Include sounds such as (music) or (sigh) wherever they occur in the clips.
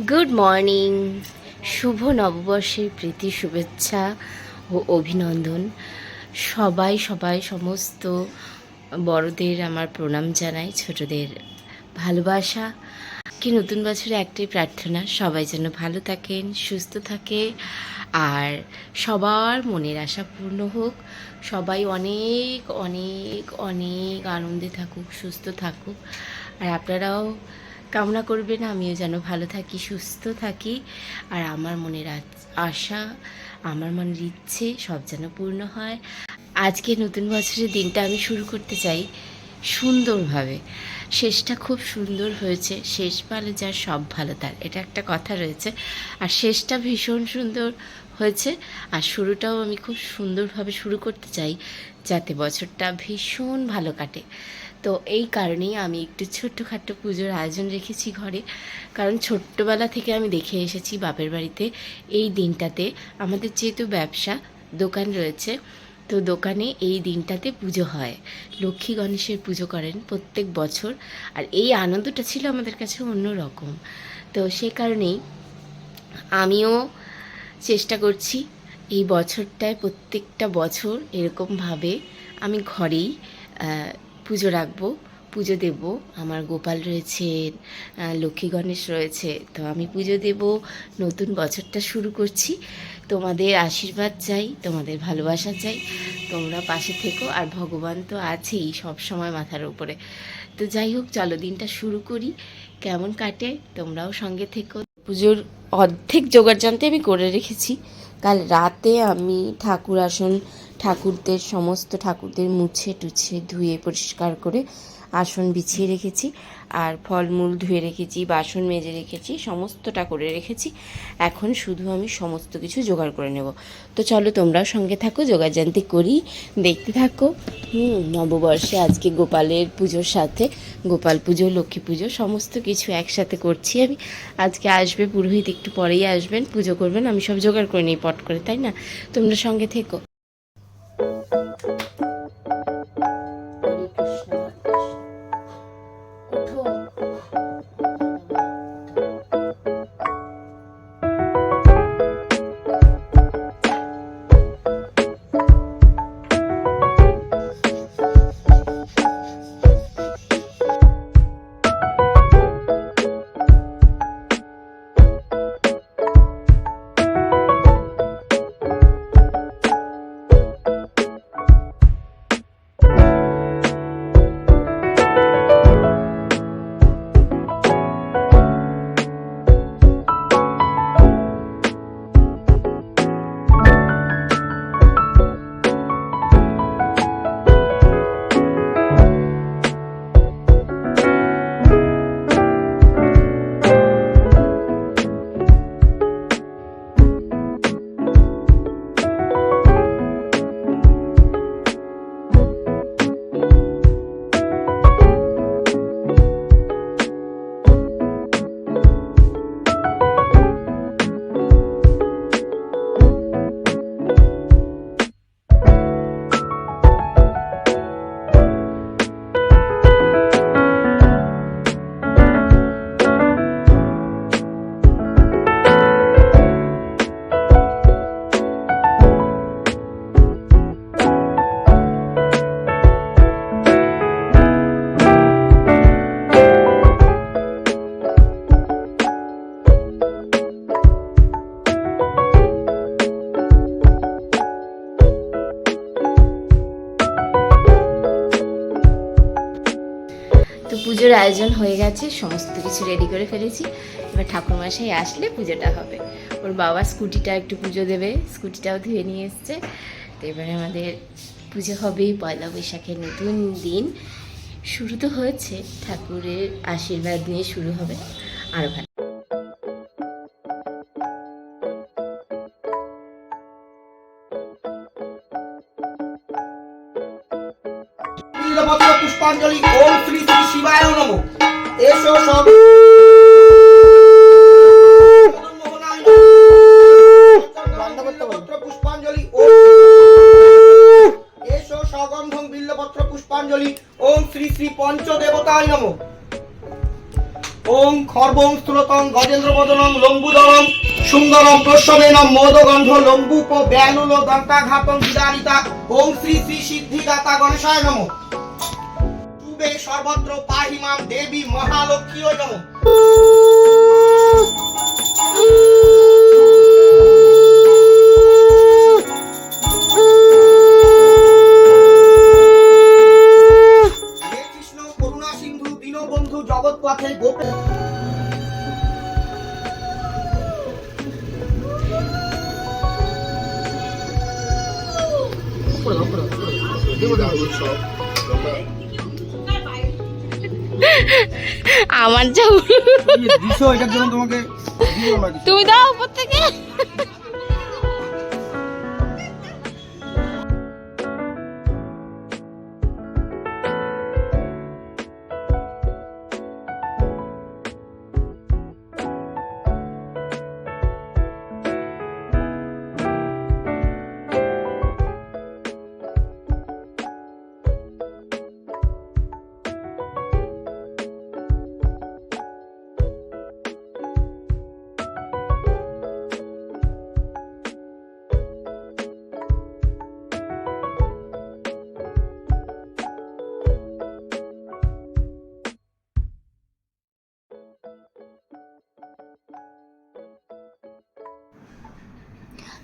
Good morning শুভ নববর্ষের প্রীতি, শুভেচ্ছা ও অভিনন্দন। সবাই সবাই সমস্ত বড়দের আমার প্রণাম জানাই, ছোটদের ভালোবাসা। কি নতুন বছরে একটাই প্রার্থনা, সবাই যেন ভালো থাকেন, সুস্থ থাকে। আর সবার মনের আশা পূর্ণ হোক, সবাই অনেক অনেক অনেক আনন্দে থাকুক, সুস্থ থাকুক। আর আপনারাও কামনা করবেন, আমিও যেন ভালো থাকি, সুস্থ থাকি। আর আমার মনের আশা, আমার মনের ইচ্ছে সব যেন পূর্ণ হয়। আজকে নতুন বছরের দিনটা আমি শুরু করতে চাই সুন্দরভাবে। শেষটা খুব সুন্দর হয়েছে, শেষ ভালো যার সব ভালো তার। এটা একটা কথা রয়েছে। আর শেষটা ভীষণ সুন্দর হয়েছে। আর শুরুটাও আমি খুব সুন্দরভাবে শুরু করতে চাই, যাতে বছরটা ভীষণ ভালো কাটে। তো এই কারণেই আমি একটু ছোট্টখাট্টো পুজোর আয়োজন রেখেছি ঘরে। কারণ ছোট্টবেলা থেকে আমি দেখে এসেছি বাপের বাড়িতে এই দিনটাতে আমাদের যেহেতু ব্যবসা, দোকান রয়েছে, তো দোকানে এই দিনটাতে পুজো হয়। লক্ষ্মী গণেশের পুজো করেন প্রত্যেক বছর। আর এই আনন্দটা ছিল আমাদের কাছে অন্য রকম। তো সে কারণেই আমিও চেষ্টা করছি এই বছরটায় প্রত্যেকটা বছর এরকমভাবে আমি ঘরেই পুজো রাখব, পুজো দেব। আমার গোপাল রয়েছে লক্ষ্মী গণেশ রয়েছে। তো আমি পুজো দেব, নতুন বছরটা শুরু করছি। তোমাদের আশীর্বাদ চাই, তোমাদের ভালোবাসা চাই। তোমরা পাশে থেকো আর ভগবান তো আছেই সব সময় মাথার উপরে। তো যাই হোক, চলো দিনটা শুরু করি। কেমন কাটে, তোমরাও সঙ্গে থেকো। পুজোর অর্ধেক জোগাড় জানতে আমি করে রেখেছি। কাল রাতে আমি ঠাকুর আসন ঠাকুরদের, সমস্ত ঠাকুরদের মুছে টুছে ধুয়ে পরিষ্কার করে আসন বিছিয়ে রেখেছি। আর ফলমূল ধুয়ে রেখেছি, বাসন মেজে রেখেছি, সমস্তটা করে রেখেছি। এখন শুধু আমি সমস্ত কিছু জোগাড় করে নেব। তো চলো তোমরাও সঙ্গে থাকো জোগাড় জানতে করি, দেখতে থাকো। হুম, নববর্ষে আজকে গোপালের পুজোর সাথে গোপাল পুজো, লক্ষ্মী পুজো, সমস্ত কিছু একসাথে করছি আমি। আজকে আসবে পুরোহিত, একটু পরেই আসবেন, পুজো করবেন, আমি সব জোগাড় করে নিই পট করে, তাই না? তোমরা সঙ্গে থেকো। আয়োজন হয়ে গেছে, সমস্ত কিছু রেডি করে ফেলেছি। এবার ঠাকুরমশাই আসলে পুজোটা হবে। ওর বাবা স্কুটিটা একটু পুজো দেবে, স্কুটিটাও ধুয়ে নিয়ে এসছে। তো এবারে আমাদের পুজো হবে পয়লা বৈশাখের নতুন দিন। শুরু তো হয়েছে, ঠাকুরের আশীর্বাদ নিয়ে শুরু হবে আরও ভালো। পুষ্পাঞ্জলি, ওম শ্রী শ্রী শিবায় নম। এসো সব। পুষ্পাঞ্জলি এসো সগন্ধং বিল্লপত্র পুষ্পাঞ্জলি। ওম শ্রী শ্রী পঞ্চদেবতায় নম। ওম খর্বং স্থূলত শান্তং গজেন্দ্র বদনং লম্বুদরম সুন্দরম প্রসবেনম মোদগন্ধ লম্বুপ ব্যালুল দন্তাঘাতং বিদারিতা। ওম শ্রী শ্রী সিদ্ধিদাতা গণেশায় নমঃ। পূবে সর্বত্র পাহিমাম দেবী মহালক্ষ্মী নমঃ। দিছো এটার জন্য তোমাকে। তুমি দাও উপর থেকে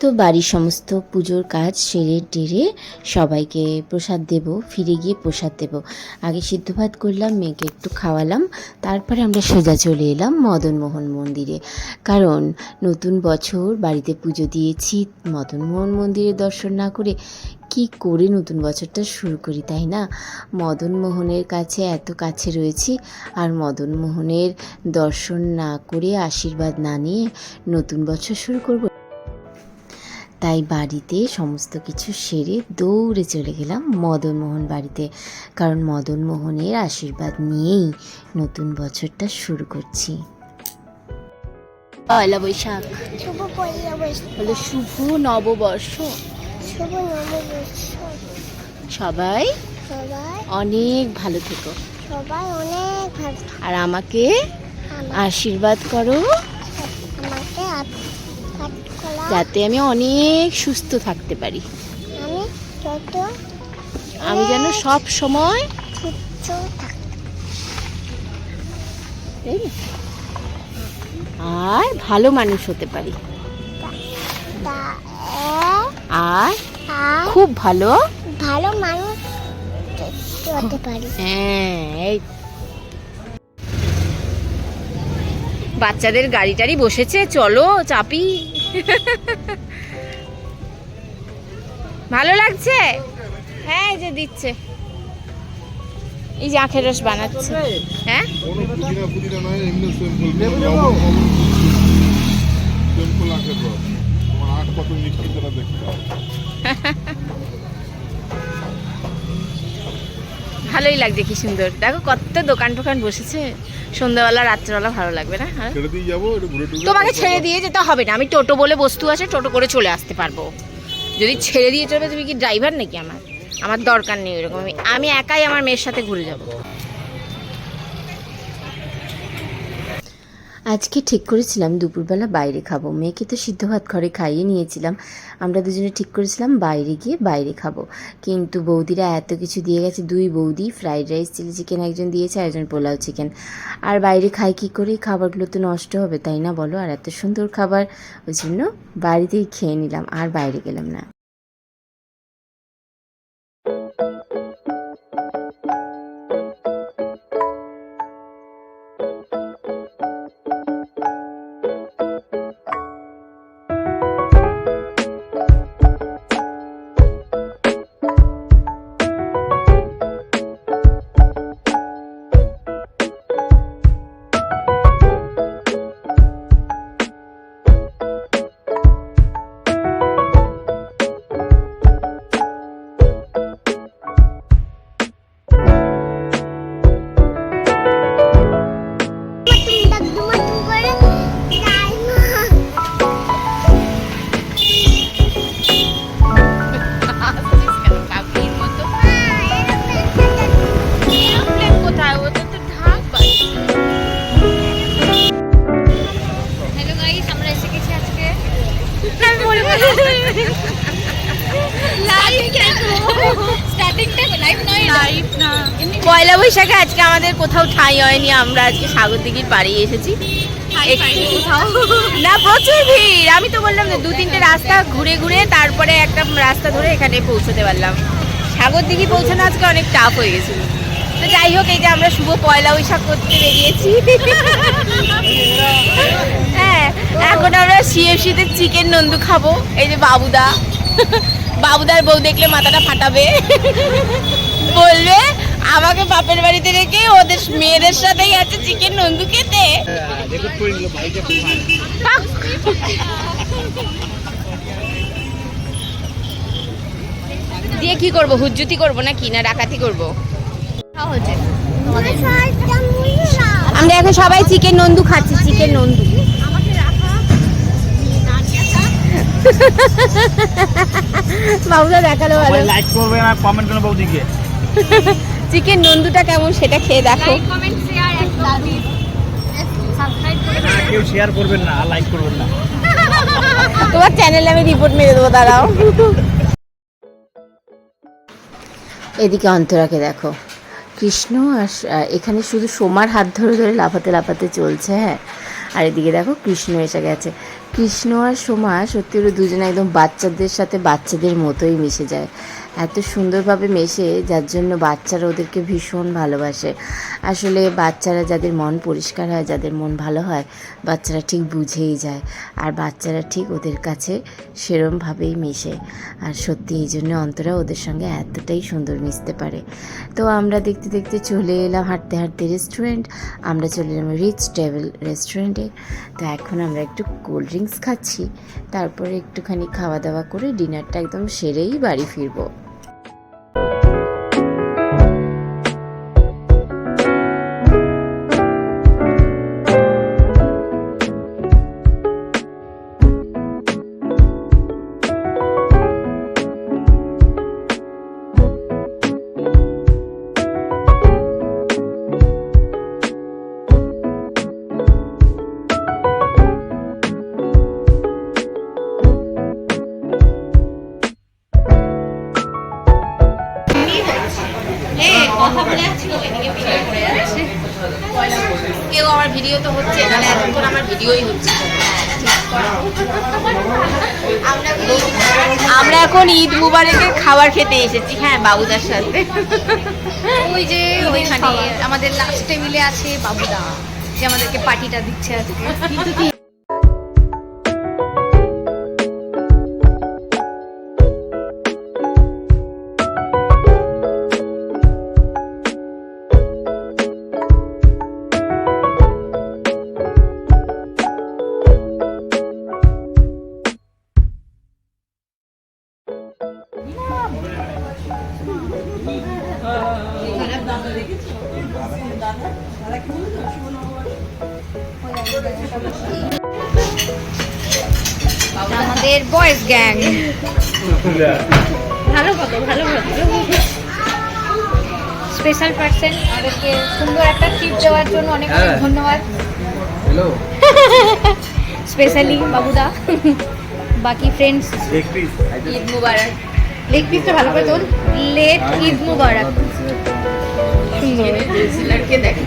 তো বাড়ির সমস্ত পুজোর কাজ সেরে টেরে সবাইকে প্রসাদ দেব, ফিরে গিয়ে প্রসাদ দেব। আগে সিদ্ধ ভাত করলাম, মেয়েকে একটু খাওয়ালাম। তারপরে আমরা সোজা চলে এলাম মদনমোহন মন্দিরে। কারণ নতুন বছর বাড়িতে পুজো দিয়েছি, মদনমোহন মন্দিরে দর্শন না করে কি করে নতুন বছরটা শুরু করি, তাই না? মদনমোহনের কাছে এত কাছে রয়েছি, আর মদনমোহনের দর্শন না করে, আশীর্বাদ না নিয়ে নতুন বছর শুরু করব। তাই বাড়িতে সমস্ত কিছু সেরে দৌড়ে চলে গেলাম মদনমোহন বাড়িতে। কারণ মদনমোহনের আশীর্বাদ নিয়েই নতুন বছরটা শুরু করছি। পয়লা বৈশাখ। শুভ পয়লা বৈশাখ। হলো শুভ নববর্ষ। শুভ নববর্ষ। সবাই সবাই অনেক ভালো থেকো। সবাই অনেক ভালো আর আমাকে আশীর্বাদ করো। আমাকে যাতে আমি অনেক সুস্থ থাকতে পারি। আমি যেন সব সময়? আর ভালো মানুষ হতে পারি। আর আর খুব ভালো ভালো মানুষ হতে পারি। হ্যাঁ এই বাচ্চাদের গাড়ি টাড়ি বসেছে চলো চাপি। ভালো লাগছে? হ্যাঁ এই যে দিচ্ছে। এই যে আখের রস বানাচ্ছে। হ্যাঁ? কোনো (laughs) ভালোই লাগছে কি সুন্দর। দেখো কত দোকান টোকান বসেছে। সন্ধ্যাবেলা রাত্রেবেলা ভালো লাগবে না হ্যাঁ? তোমাকে ছেড়ে দিয়ে যেতে হবে না আমি টোটো বলে বস্তু আছে টোটো করে চলে আসতে পারব। যদি ছেড়ে দিয়ে চলবে তুমি কি ড্রাইভার নাকি আমার? আমার দরকার নেই ওরকম আমি আমি একাই আমার মেয়ের সাথে ঘুরে যাব। আজকে ঠিক করেছিলাম, দুপুরবেলা বাইরে খাব। মেয়েকে তো সিদ্ধ ভাত ঘরে খাইয়ে নিয়েছিলাম। আমরা দুজনে ঠিক করেছিলাম, বাইরে গিয়ে বাইরে খাব। কিন্তু বৌদিরা এত কিছু দিয়ে গেছে, দুই বৌদি, ফ্রাইড রাইস, চিলি চিকেন একজন দিয়েছে একজন পোলাও চিকেন। আর বাইরে খাই কী করে? খাবারগুলো তো নষ্ট হবে, তাই না বলো? আর এত সুন্দর খাবার, ওই জন্য বাড়িতেই খেয়ে নিলাম, আর বাইরে গেলাম না। পয়লা বৈশাখে আজকে আমাদের কোথাও ঠাঁই হয়নি আমরা আজকে সাগর দিঘির পাড়ে এসেছি না প্রচুর ভিড়। আমি তো বললাম যে দু তিনটে রাস্তা ঘুরে ঘুরে তারপরে একটা রাস্তা ধরে এখানে পৌঁছতে পারলাম। সাগর দিঘি পৌঁছানো আজকে অনেক টাফ হয়ে গেছিল। তো যাই হোক এই যে আমরা শুভ পয়লা বৈশাখ করতে বেরিয়েছি। হ্যাঁ এখন আমরা সিএফসিতে চিকেন নন্দু খাব। এই যে বাবুদা। বাবুদার বউ দেখলে মাথাটা ফাটাবে। বলবে, আমাকে বাপের বাড়িতে রেখে ওদের মেয়েদের সাথেই আছে চিকেন নন্দু খেতে। দিয়ে কি করব, হুজ্জুতি করব না ডাকাতি করব? আমরা এখন সবাই চিকেন নন্দু খাচ্ছি চিকেন নন্দু। বাবুদা দেখাল লাইক কমেন্ট চিকেন নন্দুটা কেমন সেটা খেয়ে দেখো। কেউ শেয়ার করবেন না লাইক করবেন না। তোমার চ্যানেলে আমি রিপোর্ট মেরে দেবো দাঁড়াও। এদিকে অন্তরাকে দেখো। কৃষ্ণ আর এখানে শুধু সোমার হাত ধরে ধরে লাফাতে লাফাতে চলছে হ্যাঁ? আর এদিকে দেখো কৃষ্ণ এসে গেছে। কৃষ্ণ আর সোমা সত্যি ওরা দুজনে একদম বাচ্চাদের সাথে বাচ্চাদের মতোই মিশে যায়। এত সুন্দরভাবে মেশে, যার জন্য বাচ্চারা ওদেরকে ভীষণ ভালোবাসে। আসলে বাচ্চারা যাদের মন পরিষ্কার হয়, যাদের মন ভালো হয়, বাচ্চারা ঠিক বুঝেই যায়। আর বাচ্চারা ঠিক ওদের কাছে সেরমভাবেই মেশে। আর সত্যি এই জন্য অন্তরা ওদের সঙ্গে এতটাই সুন্দর মিশতে পারে। তো আমরা দেখতে দেখতে চলে এলাম হাঁটতে হাঁটতে রেস্টুরেন্ট আমরা চলে এলাম রিচ টেবিল রেস্টুরেন্টে তো এখন আমরা একটু কোল্ড ড্রিঙ্কস খাচ্ছি, তারপরে একটুখানি খাওয়া দাওয়া করে ডিনারটা একদম সেরেই বাড়ি ফিরবো। এখন ঈদ মুবারকের খাবার খেতে এসেছি। হ্যাঁ বাবুদার সাথে। ওই যে ওইখানে আমাদের লাস্ট টেবিলে আছে বাবুদা। যে আমাদেরকে পার্টিটা দিচ্ছে আজকে। (laughs) আমাদের বয়েজ গ্যাং ভালো কত ভালো স্পেশাল পার্সন আমাদেরকে সুন্দর একটা ট্রিপ দেওয়ার জন্য অনেক অনেক ধন্যবাদ। স্পেশালি বাবুদা বাকি ফ্রেন্ডস ঈদ মুবারক। লেগ পিসটা ভালো করে তোল। লেট ঈদ মুবারক। দেখে।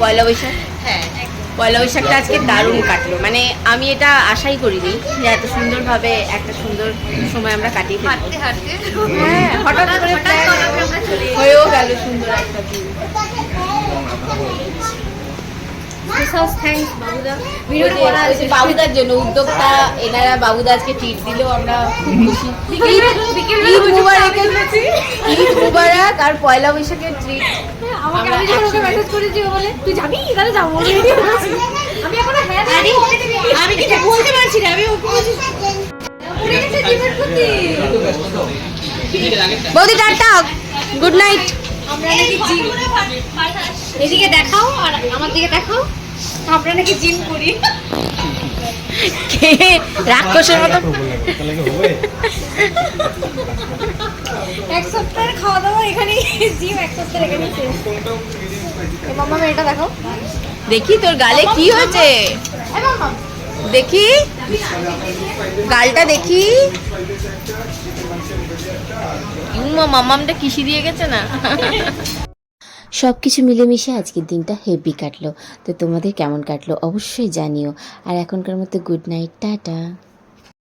পয়লা বৈশাখ? হ্যাঁ পয়লা বৈশাখটা আজকে দারুণ কাটলো। মানে আমি এটা আশাই করিনি যে এত সুন্দরভাবে একটা সুন্দর সময় আমরা কাটিয়ে হ্যাঁ হঠাৎ করে হয়েও গেল সুন্দর একটা দিন। বাবুদার জন্য। উদ্যোক্তা এনারা বাবুদা আজকে ট্রিট দিলেও আমরা খুব খুশি। (laughs) মুবারক আর পয়লা বৈশাখের ট্রিট আমাকে আমি যখন ওকে মেসেজ করেছি ও বলে তুই যাবি? তাহলে যাব। আমি ready হয়ে এখনও হ্যাঁ আমি কিছু বলতে পারছি না আমি বৌদি টাটা গুড নাইট আমরা এদিকে দেখাও আর আমার দিকে দেখাও। আমরা নাকি জিম করি। কে? রাক্ষসের মতো? এক সপ্তাহের খাওয়া দাওয়া এখানে জিম এক সপ্তাহের এখানে মামা এটা দেখো। দেখি তোর গালে কি হয়েছে? দেখি। গালটা দেখি। মামামটা কিসি দিয়ে গেছে না? সব কিছু মিলেমিশে আজকের দিনটা হেভি কাটলো। তো তোমাদের কেমন কাটলো অবশ্যই জানিও। আর এখনকার মতো গুড নাইট টাটা।